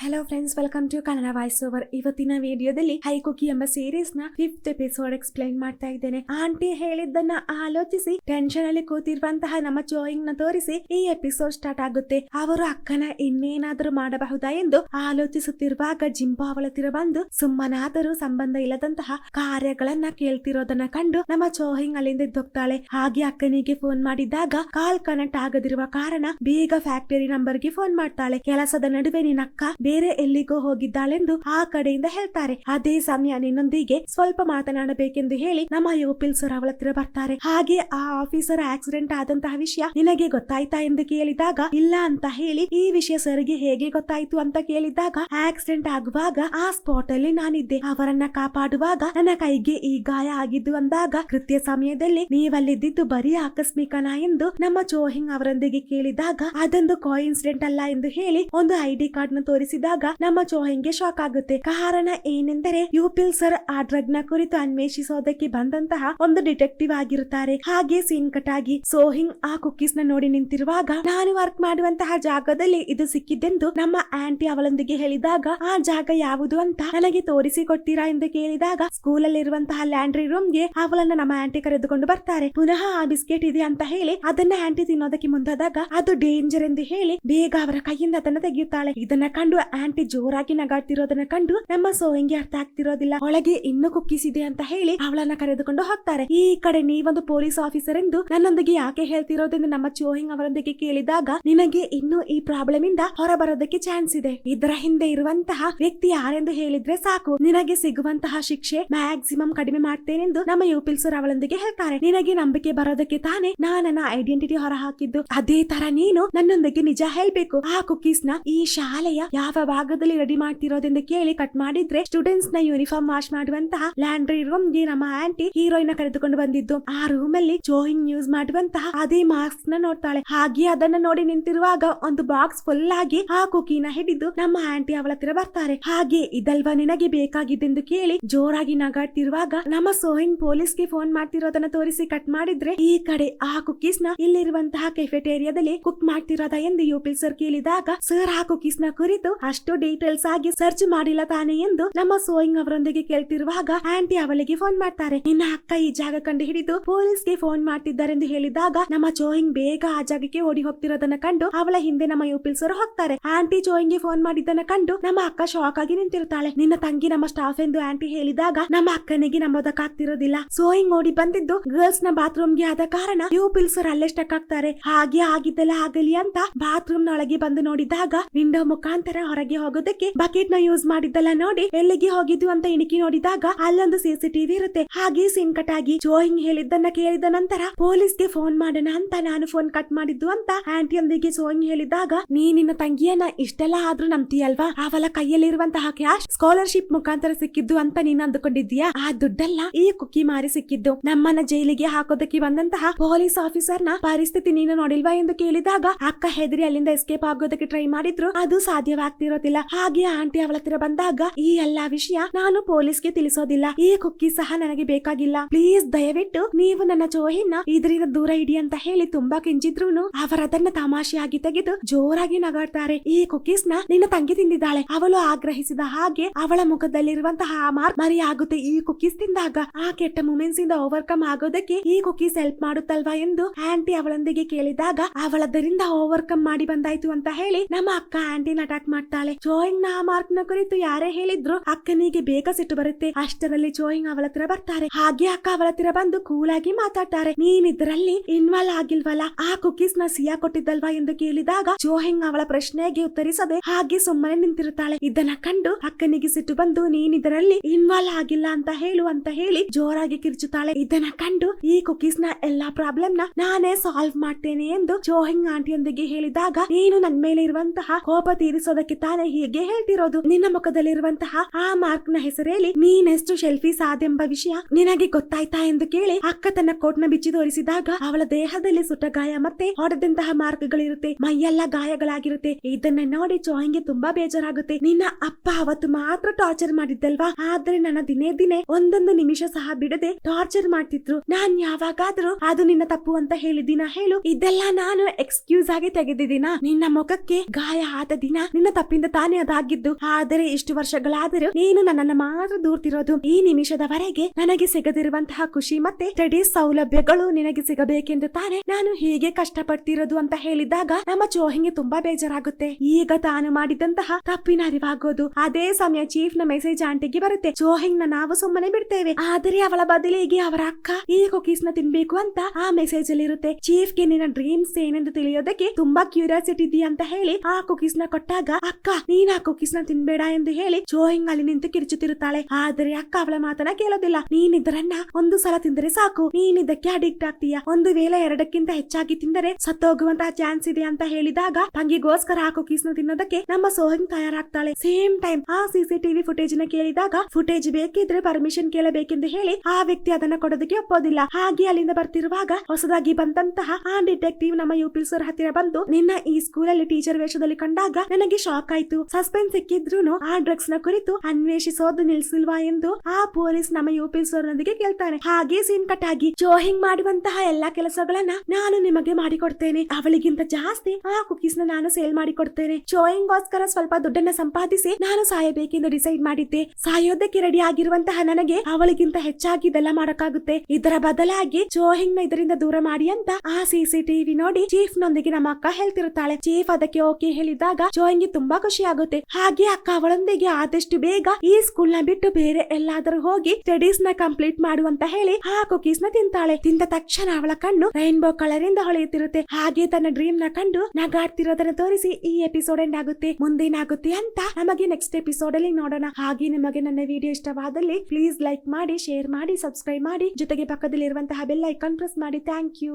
Hello friends welcome to Kannada voice over ಇವತ್ತಿನ ವಿಡಿಯೋದಲ್ಲಿ high Kuki ಎಂಬ ಸೀರೀಸ್ನ ಫಿಫ್ತ್ ಎಪಿಸೋಡ್ ಎಕ್ಸ್ಪ್ಲೈನ್ ಮಾಡ್ತಾ ಇದ್ದೇನೆ. ಆಂಟಿ ಹೇಳಿದ್ದನ್ನ ಆಲೋಚಿಸಿ ಟೆನ್ಷನ್ ಅಲ್ಲಿ ಕೂತಿರುವಂತಹ ನಮ್ಮ ಜೋಯಿಂಗ್ನ ತೋರಿಸಿ ಈ ಎಪಿಸೋಡ್ ಸ್ಟಾರ್ಟ್ ಆಗುತ್ತೆ. ಅವರು ಅಕ್ಕನ ಇನ್ನೇನಾದರೂ ಮಾಡಬಹುದಾ ಎಂದು ಆಲೋಚಿಸುತ್ತಿರುವಾಗ ಜಿಂಬಾ ಅವಳ ಹತ್ತಿರ ಬಂದು ಸುಮ್ಮನಾದರೂ ಸಂಬಂಧ ಇಲ್ಲದಂತಹ ಕಾರ್ಯಗಳನ್ನ ಕೇಳ್ತಿರೋದನ್ನ ಕಂಡು ನಮ್ಮ ಚೋಹಿಂಗ್ ಅಲ್ಲಿಂದ ಎದ್ದೋಗ್ತಾಳೆ. ಹಾಗೆ ಅಕ್ಕನಿಗೆ ಫೋನ್ ಮಾಡಿದಾಗ ಕಾಲ್ ಕನೆಕ್ಟ್ ಆಗದಿರುವ ಕಾರಣ ಬೇಗ ಫ್ಯಾಕ್ಟರಿ ನಂಬರ್ಗೆ ಫೋನ್ ಮಾಡ್ತಾಳೆ. ಕೆಲಸದ ನಡುವೆ ನಿನ್ನ ಅಕ್ಕ ಬೇರೆ ಎಲ್ಲಿಗೋ ಹೋಗಿದ್ದಾಳೆಂದು ಆ ಕಡೆಯಿಂದ ಹೇಳ್ತಾರೆ. ಅದೇ ಸಮಯ ನಿನ್ನೊಂದಿಗೆ ಸ್ವಲ್ಪ ಮಾತನಾಡಬೇಕೆಂದು ಹೇಳಿ ನಮ್ಮ ಯುಪಿಲ್ ಸರ್ ಅವಳ ಹತ್ರ ಬರ್ತಾರೆ. ಹಾಗೆ ಆ ಆಫೀಸರ್ ಆಕ್ಸಿಡೆಂಟ್ ಆದಂತಹ ವಿಷಯ ನಿನಗೆ ಗೊತ್ತಾಯ್ತಾ ಎಂದು ಕೇಳಿದಾಗ, ಇಲ್ಲ ಅಂತ ಹೇಳಿ ಈ ವಿಷಯ ಸರ್ಗೆ ಹೇಗೆ ಗೊತ್ತಾಯ್ತು ಅಂತ ಕೇಳಿದಾಗ, ಆಕ್ಸಿಡೆಂಟ್ ಆಗುವಾಗ ಆ ಸ್ಪಾಟ್ ಅಲ್ಲಿ ನಾನಿದ್ದೆ. ಅವರನ್ನ ಕಾಪಾಡುವಾಗ ನನ್ನ ಕೈಗೆ ಈ ಗಾಯ ಆಗಿದ್ದು ಅಂದಾಗ, ಕೃತ್ಯ ಸಮಯದಲ್ಲಿ ನೀವಲ್ಲಿದ್ದಿದ್ದು ಬರೀ ಆಕಸ್ಮಿಕನ ಎಂದು ನಮ್ಮ ಚೋಹಿಂಗ್ ಅವರೊಂದಿಗೆ ಕೇಳಿದಾಗ, ಅದೊಂದು ಕೋಇನ್ಸಿಡೆಂಟ್ ಅಲ್ಲ ಎಂದು ಹೇಳಿ ಒಂದು ಐಡಿ ಕಾರ್ಡ್ನ ತೋರಿಸಿದಾಗ ನಮ್ಮ ಚೋಹೆಂಗೆ ಶಾಕ್ ಆಗುತ್ತೆ. ಕಾರಣ ಏನೆಂದರೆ ಯುಪಿಲ್ ಸರ್ ಆ ಡ್ರಗ್ನ ಕುರಿತು ಅನ್ವೇಷಿಸೋದಕ್ಕೆ ಬಂದಂತಹ ಒಂದು ಡಿಟೆಕ್ಟಿವ್ ಆಗಿರುತ್ತಾರೆ. ಹಾಗೆ ಸೀನ್ ಕಟ್ ಆಗಿ ಸೋಹಿಂಗ್ ಆ ಕುಕ್ಕೀಸ್ನ ನೋಡಿ ನಿಂತಿರುವಾಗ ನಾನು ವರ್ಕ್ ಮಾಡುವಂತಹ ಜಾಗದಲ್ಲಿ ಇದು ಸಿಕ್ಕಿದ್ದೆಂದು ನಮ್ಮ ಆಂಟಿ ಅವಳೊಂದಿಗೆ ಹೇಳಿದಾಗ, ಆ ಜಾಗ ಯಾವುದು ಅಂತ ನನಗೆ ತೋರಿಸಿ ಕೊಡ್ತೀರಾ ಎಂದು ಕೇಳಿದಾಗ ಸ್ಕೂಲ್ ಅಲ್ಲಿ ಇರುವಂತಹ ಲ್ಯಾಂಡ್ರಿ ರೂಮ್ಗೆ ಅವಳನ್ನ ನಮ್ಮ ಆಂಟಿ ಕರೆದುಕೊಂಡು ಬರ್ತಾರೆ. ಪುನಃ ಆ ಬಿಸ್ಕೆಟ್ ಇದೆ ಅಂತ ಹೇಳಿ ಅದನ್ನ ಆಂಟಿ ತಿನ್ನೋದಕ್ಕೆ ಮುಂದಾದಾಗ ಅದು ಡೇಂಜರ್ ಎಂದು ಹೇಳಿ ಬೇಗ ಅವರ ಕೈಯಿಂದ ಅದನ್ನ ತೆಗೆಯುತ್ತಾಳೆ. ಇದನ್ನ ಕಂಡು ಆಂಟಿ ಜೋರಾಗಿ ನಗಾಡ್ತಿರೋದನ್ನ ಕಂಡು ನಮ್ಮ ಸೋಯಂಗಿ ಅರ್ಥ ಆಗ್ತಿರೋದಿಲ್ಲ. ಒಳಗೆ ಇನ್ನೂ ಕುಕ್ಕೀಸ್ ಇದೆ ಅಂತ ಹೇಳಿ ಅವಳನ್ನ ಕರೆದುಕೊಂಡು ಹೋಗ್ತಾರೆ. ಈ ಕಡೆ ನೀವೊಂದು ಪೊಲೀಸ್ ಆಫೀಸರ್ ಎಂದು ನನ್ನೊಂದಿಗೆ ಯಾಕೆ ಹೇಳ್ತಿರೋದೆಂದು ನಮ್ಮ ಚೋಹಿಂಗ್ ಅವರೊಂದಿಗೆ ಕೇಳಿದಾಗ ನಿನಗೆ ಇನ್ನು ಈ ಪ್ರಾಬ್ಲಮ್ ಇಂದ ಹೊರಬರೋದಕ್ಕೆ ಚಾನ್ಸ್ ಇದೆ. ಇದರ ಹಿಂದೆ ಇರುವಂತಹ ವ್ಯಕ್ತಿ ಯಾರೆಂದು ಹೇಳಿದ್ರೆ ಸಾಕು. ನಿನಗೆ ಸಿಗುವಂತಹ ಶಿಕ್ಷೆ ಮ್ಯಾಕ್ಸಿಮಮ್ ಕಡಿಮೆ ಮಾಡ್ತೇನೆಂದು ನಮ್ಮ ಯುಪಿಲ್ ಸರ್ ಅವಳೊಂದಿಗೆ ಹೇಳ್ತಾರೆ. ನಿನಗೆ ನಂಬಿಕೆ ಬರೋದಕ್ಕೆ ತಾನೇ ನಾ ನನ್ನ ಐಡೆಂಟಿಟಿ ಹೊರ ಹಾಕಿದ್ದು ಅದೇ ತರ ನೀನು ನನ್ನೊಂದಿಗೆ ನಿಜ ಹೇಳ್ಬೇಕು. ಆ ಕುಕೀಸ್ನ ಈ ಶಾಲೆಯ ಯಾವ ಭಾಗದಲ್ಲಿ ರೆಡಿ ಮಾಡ್ತಿರೋದೆಂದು ಕೇಳಿ ಕಟ್ ಮಾಡಿದ್ರೆ ಸ್ಟೂಡೆಂಟ್ಸ್ನ ಯೂನಿಫಾರ್ಮ್ ವಾಶ್ ಮಾಡುವಂತಹ ಲ್ಯಾಂಡ್ರಿ ರೂಮ್ಗೆ ನಮ್ಮ ಆಂಟಿ ಹೀರೋಯಿನ್ ಕರೆದುಕೊಂಡು ಬಂದಿದ್ದು. ಆ ರೂಮ್ ಅಲ್ಲಿ ಜೋಯಿಂಗ್ ಯೂಸ್ ಮಾಡುವಂತಹ ಅದೇ ಮಾಸ್ಕ್ನ ನೋಡ್ತಾಳೆ. ಹಾಗೆ ಅದನ್ನ ನೋಡಿ ನಿಂತಿರುವಾಗ ಒಂದು ಬಾಕ್ಸ್ ಫುಲ್ ಆಗಿ ಆ ಕುಕಿನ ಹಿಡಿದು ನಮ್ಮ ಆಂಟಿ ಅವಳ ಹತ್ರ ಬರ್ತಾರೆ. ಹಾಗೆ ಇದಲ್ವಾ ನಿನಗೆ ಬೇಕಾಗಿದ್ದೆಂದು ಕೇಳಿ ಜೋರಾಗಿ ನಗಾಡ್ತಿರುವಾಗ ನಮ್ಮ ಸೋಹಿನ್ ಪೊಲೀಸ್ಗೆ ಫೋನ್ ಮಾಡ್ತಿರೋದನ್ನ ತೋರಿಸಿ ಕಟ್ ಮಾಡಿದ್ರೆ ಈ ಕಡೆ ಆ ಕುಕೀಸ್ನ ಇಲ್ಲಿರುವಂತಹ ಕೆಫೆಟೇರಿಯಾದಲ್ಲಿ ಕುಕ್ ಮಾಡ್ತಿರೋದ ಎಂದು ಯುಪಿಲ್ ಸರ್ ಕೇಳಿದಾಗ ಸರ್ ಆ ಕುಕೀಸ್ನ ಕುರಿತು ಅಷ್ಟು ಡೀಟೇಲ್ಸ್ ಆಗಿ ಸರ್ಚ್ ಮಾಡಿಲ್ಲ ತಾನೆ ಎಂದು ನಮ್ಮ ಸೋಯಿಂಗ್ ಅವರೊಂದಿಗೆ ಕೇಳ್ತಿರುವಾಗ ಆಂಟಿ ಅವಳಿಗೆ ಫೋನ್ ಮಾಡ್ತಾರೆ. ನಿನ್ನ ಅಕ್ಕ ಈ ಜಾಗ ಕಂಡು ಹಿಡಿದು ಪೊಲೀಸ್ಗೆ ಫೋನ್ ಮಾಡ್ತಿದ್ದಾರೆಂದು ಹೇಳಿದಾಗ ನಮ್ಮ ಚೋಯಿಂಗ್ ಬೇಗ ಆ ಜಾಗಕ್ಕೆ ಓಡಿ ಹೋಗ್ತಿರೋದನ್ನ ಕಂಡು ಅವಳ ಹಿಂದೆ ನಮ್ಮ ಯುಪಿಲ್ಸರು ಹೋಗ್ತಾರೆ. ಆಂಟಿ ಚೋಯಿಂಗ್ಗೆ ಫೋನ್ ಮಾಡಿದ್ದನ್ನ ಕಂಡು ನಮ್ಮ ಅಕ್ಕ ಶಾಕ್ ಆಗಿ ನಿಂತಿರುತ್ತಾಳೆ. ನಿನ್ನ ತಂಗಿ ನಮ್ಮ ಸ್ಟಾಫ್ ಎಂದು ಆಂಟಿ ಹೇಳಿದಾಗ ನಮ್ಮ ಅಕ್ಕನಿಗೆ ನಂಬೋದಕ್ಕಾಗ್ತಿರೋದಿಲ್ಲ ಸೋಯಿಂಗ್ ಓಡಿ ಬಂದಿದ್ದು ಗರ್ಲ್ಸ್ನ ಬಾತ್ರೂಮ್ಗೆ ಆದ ಕಾರಣ ಯುಪಿಲ್ಸರ್ ಅಲ್ಲೇ ಸ್ಟಕ್ ಆಗ್ತಾರೆ. ಹಾಗೆ ಆಗಿದ್ದೆಲ್ಲ ಆಗಲಿ ಅಂತ ಬಾತ್ರೂಮ್ ನೊಳಗೆ ಬಂದು ನೋಡಿದಾಗ ವಿಂಡೋ ಮುಖಾಂತರ ಹೊರಗೆ ಹೋಗೋದಕ್ಕೆ ಬಕೆಟ್ನ ಯೂಸ್ ಮಾಡಿದ್ದಲ್ಲ ನೋಡಿ ಎಲ್ಲಿಗೆ ಹೋಗಿದ್ದು ಅಂತ ಇಣಿಕಿ ನೋಡಿದಾಗ ಅಲ್ಲೊಂದು ಸಿಸಿಟಿವಿ ಇರುತ್ತೆ. ಹಾಗೆ ಸಿನ್ ಕಟ್ ಆಗಿ ಜೋಯಿಂಗ್ ಹೇಳಿದ್ದನ್ನ ಕೇಳಿದ ನಂತರ ಪೊಲೀಸ್ಗೆ ಫೋನ್ ಮಾಡೋಣ ಅಂತ ನಾನು ಫೋನ್ ಕಟ್ ಮಾಡಿದ್ದು ಅಂತ ಆಂಟಿಯೊಂದಿಗೆ ಸೋಯಿಂಗ್ ಹೇಳಿದಾಗ, ನೀ ನಿನ್ನ ತಂಗಿಯನ್ನ ಇಷ್ಟೆಲ್ಲ ಆದ್ರೂ ನಂಬ್ತೀಯಲ್ವಾ? ಅವಳ ಕೈಯಲ್ಲಿರುವಂತಹ ಕ್ಯಾಶ್ ಸ್ಕಾಲರ್ಶಿಪ್ ಮುಖಾಂತರ ಸಿಕ್ಕಿದ್ದು ಅಂತ ನೀನ್ ಅಂದುಕೊಂಡಿದ್ದೀಯಾ? ಆ ದುಡ್ಡೆಲ್ಲ ಈ ಕುಕ್ಕಿ ಮಾರಿ ಸಿಕ್ಕಿದ್ದು. ನಮ್ಮನ್ನ ಜೈಲಿಗೆ ಹಾಕೋದಕ್ಕೆ ಬಂದಂತಹ ಪೊಲೀಸ್ ಆಫೀಸರ್ನ ಪರಿಸ್ಥಿತಿ ನೀನು ನೋಡಿಲ್ವಾ? ಎಂದು ಕೇಳಿದಾಗ, ಅಕ್ಕ ಹೆದರಿ ಅಲ್ಲಿಂದ ಎಸ್ಕೇಪ್ ಆಗೋದಕ್ಕೆ ಟ್ರೈ ಮಾಡಿದ್ರು. ಅದು ಸಾಧ್ಯವಾಗ್ತಿರೋದಿಲ್ಲ ಹಾಗೆ ಆಂಟಿ ಅವಳ ಹತ್ರ ಬಂದಾಗ ಈ ಎಲ್ಲಾ ವಿಷಯ ನಾನು ಪೊಲೀಸ್ಗೆ ತಿಳಿಸೋದಿಲ್ಲ. ಈ ಕುಕ್ಕಿ ಸಹ ನನಗೆ ಬೇಕಾಗಿಲ್ಲ. ಪ್ಲೀಸ್ ದಯವಿಟ್ಟು ನೀವು ನನ್ನ ಚೋಹಿನ ಇದರಿಂದ ದೂರ ಇಡಿ ಅಂತ ಹೇಳಿ ತುಂಬಾ ಕಿಂಚಿದ್ರು ಅವರದನ್ನ ತಮಾಷೆಯಾಗಿ ತೆಗೆದು ಜೋರಾಗಿ ನಗಾಡ್ತಾರೆ. ಈ ಕುಕೀಸ್ನ ನಿನ್ನ ತಂಗಿ ತಿಂದಿದ್ದಾಳೆ. ಅವಳು ಆಗ್ರಹಿಸಿದ ಹಾಗೆ ಅವಳ ಮುಖದಲ್ಲಿರುವಂತಹ ಆ ಮಾರ್ಕ್ ಮರಿ ಆಗುತ್ತೆ ಈ ಕುಕೀಸ್ ತಿಂದಾಗ ಆ ಕೆಟ್ಟ ಮೂಮೆಂಟ್ಸ್ ಇಂದ ಓವರ್ಕಮ್ ಆಗೋದಕ್ಕೆ ಈ ಕುಕೀಸ್ ಹೆಲ್ಪ್ ಮಾಡುತ್ತಲ್ವಾ ಎಂದು ಆಂಟಿ ಅವಳೊಂದಿಗೆ ಕೇಳಿದಾಗ ಅವಳದರಿಂದ ಓವರ್ಕಮ್ ಮಾಡಿ ಬಂದಾಯ್ತು ಅಂತ ಹೇಳಿ ನಮ್ಮ ಅಕ್ಕ ಆಂಟಿನ ಅಟ್ಯಾಕ್ ಮಾಡ್ತಾಳೆ ಚೋಯಿಂಗ್ನ ಮಾರ್ಕ್ನ ಕುರಿತು ಯಾರೇ ಹೇಳಿದ್ರು ಅಕ್ಕನಿಗೆ ಬೇಗ ಸಿಟ್ಟು ಬರುತ್ತೆ. ಅಷ್ಟರಲ್ಲಿ ಚೋಯಿಂಗ್ ಅವಳ ಹತ್ರ ಬರ್ತಾರೆ. ಹಾಗೆ ಅಕ್ಕ ಅವಳ ಹತ್ರ ಬಂದು ಕೂಲ್ ಆಗಿ ಮಾತಾಡ್ತಾರೆ. ನೀನ್ ಇದ್ರಲ್ಲಿ ಇನ್ವಾಲ್ವ್ ಆಗಿಲ್ವಲ್ಲ? ಆ ಕುಕೀಸ್ನ ಸಿಯಾ ಕೊಟ್ಟಿದ್ದಲ್ವಾ ಎಂದು ಕೇಳಿದಾಗ ಚೋಹಿಂಗ್ ಅವಳ ಪ್ರಶ್ನೆಗೆ ಉತ್ತರಿಸದೆ ಹಾಗೆ ಸುಮ್ಮನೆ ನಿಂತಿರುತ್ತಾಳೆ. ಇದನ್ನ ಕಂಡು ಅಕ್ಕನಿಗೆ ಸಿಟ್ಟು ಬಂದು ನೀನ್ ಇದರಲ್ಲಿ ಇನ್ವಾಲ್ವ್ ಆಗಿಲ್ಲ ಅಂತ ಹೇಳು ಅಂತ ಹೇಳಿ ಜೋರಾಗಿ ಕಿರ್ಚುತ್ತಾಳೆ. ಇದನ್ನ ಕಂಡು ಈ ಕುಕೀಸ್ನ ಎಲ್ಲಾ ಪ್ರಾಬ್ಲಮ್ನ ನಾನೇ ಸಾಲ್ವ್ ಮಾಡ್ತೇನೆ ಎಂದು ಚೋಹಿಂಗ್ ಆಂಟಿಯೊಂದಿಗೆ ಹೇಳಿದಾಗ, ನೀನು ನನ್ ಮೇಲೆ ಇರುವಂತಹ ಕೋಪ ತೀರಿಸೋದಕ್ಕೆ ತಾನೇ ಹೀಗೆ ಹೇಳ್ತಿರೋದು? ನಿನ್ನ ಮುಖದಲ್ಲಿರುವಂತಹ ಆ ಮಾರ್ಕ್ನ ಹೆಸರೇಲಿ ನೀನೆಷ್ಟು ಶೆಲ್ಫಿ ಸಾದೆಂಬ ವಿಷಯ ನಿನಗೆ ಗೊತ್ತಾಯ್ತಾ ಎಂದು ಕೇಳಿ ಅಕ್ಕ ತನ್ನ ಕೋಟ್ನ ಬಿಚ್ಚಿ ತೋರಿಸಿದಾಗ ಅವಳ ದೇಹದಲ್ಲಿ ಸುಟ್ಟ ಗಾಯ ಮತ್ತೆ ಹೊಡೆದಂತಹ ಮಾರ್ಕ್ ಗಳಿರುತ್ತೆ ಮೈಯೆಲ್ಲ ಗಾಯಗಳಾಗಿರುತ್ತೆ. ಇದನ್ನ ನೋಡಿ ಚೋಹಿಂಗೆ ತುಂಬಾ ಬೇಜಾರಾಗುತ್ತೆ. ನಿನ್ನ ಅಪ್ಪ ಅವತ್ತು ಮಾತ್ರ ಟಾರ್ಚರ್ ಮಾಡಿದ್ದಲ್ವಾ? ಆದ್ರೆ ನನ್ನ ದಿನೇ ದಿನೇ ಒಂದೊಂದು ನಿಮಿಷ ಸಹ ಬಿಡದೆ ಟಾರ್ಚರ್ ಮಾಡ್ತಿದ್ರು. ನಾನ್ ಯಾವಾಗಾದ್ರೂ ಅದು ನಿನ್ನ ತಪ್ಪು ಅಂತ ಹೇಳಿದಿನ ಹೇಳು. ಇದೆಲ್ಲ ನಾನು ಎಕ್ಸ್ಕ್ಯೂಸ್ ಆಗಿ ತೆಗೆದಿದ್ದೀನ? ನಿನ್ನ ಮುಖಕ್ಕೆ ಗಾಯ ಆದ ದಿನ ನಿನ್ನ ತಪ್ಪು ತಪ್ಪಿಂದ ತಾನೇ ಅದಾಗಿದ್ದು. ಆದರೆ ಇಷ್ಟು ವರ್ಷಗಳಾದರೂ ನೀನು ನನ್ನನ್ನು ಮಾತ್ರ ದೂರ್ತಿರೋದು. ಈ ನಿಮಿಷದವರೆಗೆ ನನಗೆ ಸಿಗದಿರುವಂತಹ ಖುಷಿ ಮತ್ತೆ ಸ್ಟಡಿ ಸೌಲಭ್ಯಗಳು ನಿನಗೆ ಸಿಗಬೇಕೆಂದು ತಾನೆ ನಾನು ಹೀಗೆ ಕಷ್ಟಪಡ್ತಿರೋದು ಅಂತ ಹೇಳಿದಾಗ ನಮ್ಮ ಚೋಹಿಂಗೆ ತುಂಬಾ ಬೇಜಾರಾಗುತ್ತೆ. ಈಗ ತಾನು ಮಾಡಿದಂತಹ ತಪ್ಪಿನ ಅರಿವಾಗೋದು. ಅದೇ ಸಮಯ ಚೀಫ್ನ ಮೆಸೇಜ್ ಆಂಟಿಗೆ ಬರುತ್ತೆ. ಚೋಹಿಂಗ್ನ ನಾವು ಸುಮ್ಮನೆ ಬಿಡ್ತೇವೆ. ಆದರೆ ಅವಳ ಬದಲಿಗೆ ಅವರ ಅಕ್ಕ ಈ ಕುಕೀಸ್ನ ತಿನ್ಬೇಕು ಅಂತ ಆ ಮೆಸೇಜ್ ಅಲ್ಲಿ ಇರುತ್ತೆ ಚೀಫ್ಗೆ ನಿನ್ನ ಡ್ರೀಮ್ಸ್ ಏನೆಂದು ತಿಳಿಯೋದಕ್ಕೆ ತುಂಬಾ ಕ್ಯೂರಿಯಾಸಿಟಿ ಇದೆಯಾ ಅಂತ ಹೇಳಿ ಆ ಕುಕೀಸ್ನ ಕೊಟ್ಟಾಗ ಅಕ್ಕ, ನೀನ್ ಆ ನ ತಿನ್ಬೇಡ ಎಂದು ಹೇಳಿ ಚೋಹಿಂಗ್ ಅಲ್ಲಿ ನಿಂತು ಕಿರಿಚುತ್ತಿರುತ್ತಾಳೆ. ಆದರೆ ಅಕ್ಕ ಅವಳ ಮಾತನ್ನ ಕೇಳೋದಿಲ್ಲ. ನೀನ್ ಇದರನ್ನ ಒಂದು ಸಲ ತಿಂದರೆ ಸಾಕು. ನೀನ್ ಇದಕ್ಕೆ ಅಡಿಕ್ಟ್ ಆಗ್ತೀಯ? ಒಂದು ವೇಳೆ ಎರಡಕ್ಕಿಂತ ಹೆಚ್ಚಾಗಿ ತಿಂದರೆ ಸತ್ತೋಗುವಂತಹ ಚಾನ್ಸ್ ಇದೆ ಅಂತ ಹೇಳಿದಾಗ ತಂಗಿಗೋಸ್ಕರ ಆ ಕುಕೀಸ್ನ ತಿನ್ನೋದಕ್ಕೆ ನಮ್ಮ ಸೋಹಿಂಗ್ ತಯಾರಾಗ್ತಾಳೆ. ಸೇಮ್ ಟೈಮ್ ಆ ಸಿಸಿಟಿವಿ ಫುಟೇಜ್ನ ಕೇಳಿದಾಗ ಫುಟೇಜ್ ಬೇಕಿದ್ರೆ ಪರ್ಮಿಷನ್ ಕೇಳಬೇಕೆಂದು ಹೇಳಿ ಆ ವ್ಯಕ್ತಿ ಅದನ್ನ ಕೊಡೋದಕ್ಕೆ ಒಪ್ಪೋದಿಲ್ಲ. ಹಾಗೆ ಅಲ್ಲಿಂದ ಬರ್ತಿರುವಾಗ ಹೊಸದಾಗಿ ಬಂದಂತಹ ಆ ಡಿಟೆಕ್ಟಿವ್ ನಮ್ಮ ಯುಪಿ ಸರ್ ಹತ್ತಿರ ಬಂದು ನಿನ್ನ ಈ ಸ್ಕೂಲಲ್ಲಿ ಟೀಚರ್ ವೇಷದಲ್ಲಿ ಕಂಡಾಗ ನನಗೆ ಶಾಕ್ ಆಯ್ತು ಸಸ್ಪೆನ್ಸ್ ಸಿಕ್ಕಿದ್ರು ಆ ಡ್ರಗ್ಸ್ನ ಕುರಿತು ಅನ್ವೇಷಿಸೋದು ನಿಲ್ಸಿಲ್ವಾ ಎಂದು ಆ ಪೊಲೀಸ್ ನಮ್ಮ ಯುಪಿ ಸರ್ ನೊಂದಿಗೆ ಕೇಳ್ತಾನೆ. ಹಾಗೆ ಸೀನ್ ಕಟ್ ಆಗಿ ಜೋಹಿಂಗ್ ಮಾಡುವಂತಹ ಎಲ್ಲಾ ಕೆಲಸಗಳನ್ನ ನಾನು ನಿಮಗೆ ಮಾಡಿಕೊಡ್ತೇನೆ. ಅವಳಿಗಿಂತ ಜಾಸ್ತಿ ಆ ಕುಕೀಸ್ನ ನಾನು ಸೇಲ್ ಮಾಡಿಕೊಡ್ತೇನೆ. ಗೋಸ್ಕರ ಸ್ವಲ್ಪ ದುಡ್ಡನ್ನ ಸಂಪಾದಿಸಿ ನಾನು ಸಾಯಬೇಕೆಂದು ಡಿಸೈಡ್ ಮಾಡಿದ್ದೆ. ಸಾಯೋದಕ್ಕೆ ರೆಡಿ ಆಗಿರುವಂತಹ ನನಗೆ ಅವಳಿಗಿಂತ ಹೆಚ್ಚಾಗಿ ಇದೆಲ್ಲ ಮಾಡಕ್ಕಾಗುತ್ತೆ. ಇದರ ಬದಲಾಗಿ ಜೋಹಿಂಗ್ನ ಇದರಿಂದ ದೂರ ಮಾಡಿ ಅಂತ ಆ ಸಿಸಿಟಿವಿ ನೋಡಿ ಚೀಫ್ ನೊಂದಿಗೆ ನಮ್ಮ ಅಕ್ಕ ಹೇಳ್ತಿರುತ್ತಾಳೆ. ಚೀಫ್ ಅದಕ್ಕೆ ಓಕೆ ಹೇಳಿದಾಗ ಜೋಹಿಂಗ್ಗೆ ಖುಷಿ ಆಗುತ್ತೆ. ಹಾಗೆ ಅಕ್ಕ ಅವಳೊಂದಿಗೆ ಆದಷ್ಟು ಬೇಗ ಈ ಸ್ಕೂಲ್ನ ಬಿಟ್ಟು ಬೇರೆ ಎಲ್ಲಾದರೂ ಹೋಗಿ ಸ್ಟಡೀಸ್ನ ಕಂಪ್ಲೀಟ್ ಮಾಡುವಂತ ಹೇಳಿ ಆ ಕುಕೀಸ್ನ ತಿಂತಾಳೆ. ತಿಂದ ತಕ್ಷಣ ಅವಳ ಕಣ್ಣು ರೈನ್ಬೋ ಕಲರಿಂದ ಹೊಳೆಯುತ್ತಿರುತ್ತೆ. ಹಾಗೆ ತನ್ನ ಡ್ರೀಮ್ನ ಕಂಡು ನಗಾಡ್ತಿರೋದನ್ನ ತೋರಿಸಿ ಈ ಎಪಿಸೋಡ್ ಎಂಡ್ ಆಗುತ್ತೆ. ಮುಂದೇನಾಗುತ್ತೆ ಅಂತ ನಮಗೆ ನೆಕ್ಸ್ಟ್ ಎಪಿಸೋಡ್ ಅಲ್ಲಿ ನೋಡೋಣ. ಹಾಗೆ ನಿಮಗೆ ನನ್ನ ವಿಡಿಯೋ ಇಷ್ಟವಾದಲ್ಲಿ ಪ್ಲೀಸ್ ಲೈಕ್ ಮಾಡಿ ಶೇರ್ ಮಾಡಿ ಸಬ್ಸ್ಕ್ರೈಬ್ ಮಾಡಿ. ಜೊತೆಗೆ ಪಕ್ಕದಲ್ಲಿರುವಂತಹ ಬೆಲ್ ಐಕಾನ್ ಪ್ರೆಸ್ ಮಾಡಿ. Thank you